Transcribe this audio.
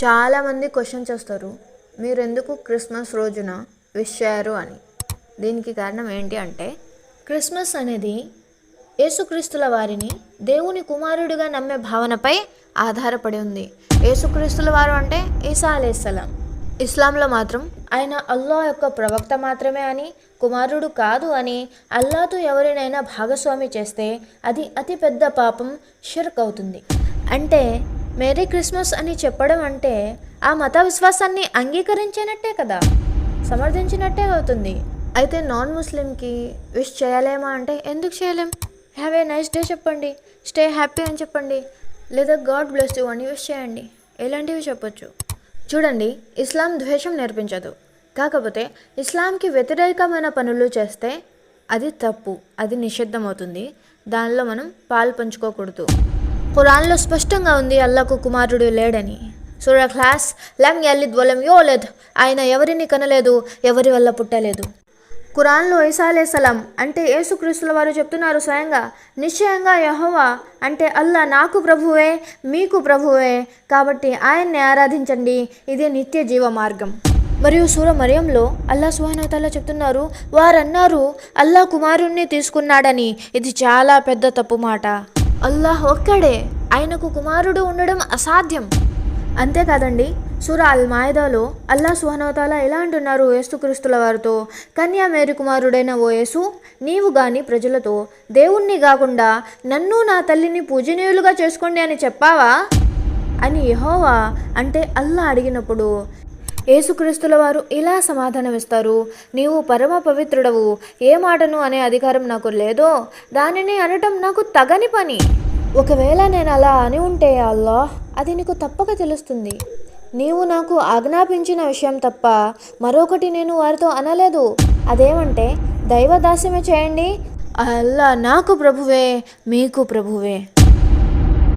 చాలామంది క్వశ్చన్స్ చేస్తారు మీరు ఎందుకు క్రిస్మస్ రోజున విష్ చేయరు అని? దీనికి కారణం ఏంటి అంటే క్రిస్మస్ అనేది యేసుక్రీస్తుల వారిని దేవుని కుమారుడిగా నమ్మే భావనపై ఆధారపడి ఉంది. యేసుక్రీస్తుల వారు అంటే ఈసా అలేస్సలాం ఇస్లాంలో మాత్రం ఆయన అల్లా యొక్క ప్రవక్త మాత్రమే అని కుమారుడు కాదు అని అల్లాతో ఎవరినైనా భాగస్వామి చేస్తే అది అతి పెద్ద పాపం షిర్క్ అవుతుంది. అంటే మేరీ క్రిస్మస్ అని చెప్పడం అంటే ఆ మత విశ్వాసాన్ని అంగీకరించినట్టే కదా? సమర్థించినట్టే అవుతుంది. అయితే నాన్ ముస్లింకి విష్ చేయలేమా అంటే ఎందుకు చేయలేం? హ్యావ్ ఏ నైస్ డే చెప్పండి. స్టే హ్యాపీ అని చెప్పండి. లేదా గాడ్ బ్లెస్ యూ అని విష్ చేయండి. ఇలాంటివి చెప్పొచ్చు. చూడండి ఇస్లాం ద్వేషం నేర్పించదు. కాకపోతే ఇస్లాంకి వ్యతిరేకమైన పనులు చేస్తే అది తప్పు అది నిషిద్ధం అవుతుంది దానిలో మనం పాలు పంచుకోకూడదు. ఖురాన్లో స్పష్టంగా ఉంది అల్లాకు కుమారుడు లేడని. సూర క్లాస్ లం యలిద్ వలం యోలెద్ ఆయన ఎవరిని కనలేదు ఎవరి వల్ల పుట్టలేదు. ఖురాన్లో ఈసాలే అంటే యేసుక్రీస్తుల వారు చెప్తున్నారు స్వయంగా నిశ్చయంగా యహోవా అంటే అల్లా నాకు ప్రభువే మీకు ప్రభువే కాబట్టి ఆయన్ని ఆరాధించండి ఇదే నిత్య జీవ మార్గం. మరియు సూర మరియంలో అల్లా సుహానతల్లా చెప్తున్నారు వారన్నారు అల్లా కుమారుణ్ణి తీసుకున్నాడని ఇది చాలా పెద్ద తప్పు మాట. అల్లాహ్ ఒక్కడే ఆయనకు కుమారుడు ఉండడం అసాధ్యం. అంతేకాదండి సూర అల్ మాయదాలో అల్లా సుహనవతాల ఎలా అంటున్నారు యేసుక్రీస్తుల వారితో? కన్యా మేరీ కుమారుడైన ఓ యేసు నీవు గాని ప్రజలతో దేవుణ్ణి కాకుండా నన్ను నా తల్లిని పూజనీయులుగా చేసుకోండి అని చెప్పావా? అని యహోవా అంటే అల్లా అడిగినప్పుడు యేసుక్రీస్తుల వారు ఇలా సమాధానమిస్తారు. నీవు పరమ పవిత్రుడవు. ఏ మాటను అనే అధికారం నాకు లేదో దానిని అనటం నాకు తగని పని. ఒకవేళ నేను అలా అని ఉంటే అల్లా అది నీకు తప్పక తెలుస్తుంది. నీవు నాకు ఆజ్ఞాపించిన విషయం తప్ప మరొకటి నేను వారితో అనలేదు. అదేమంటే దైవదాస్యమే చేయండి. అల్లా నాకు ప్రభువే మీకు ప్రభువే.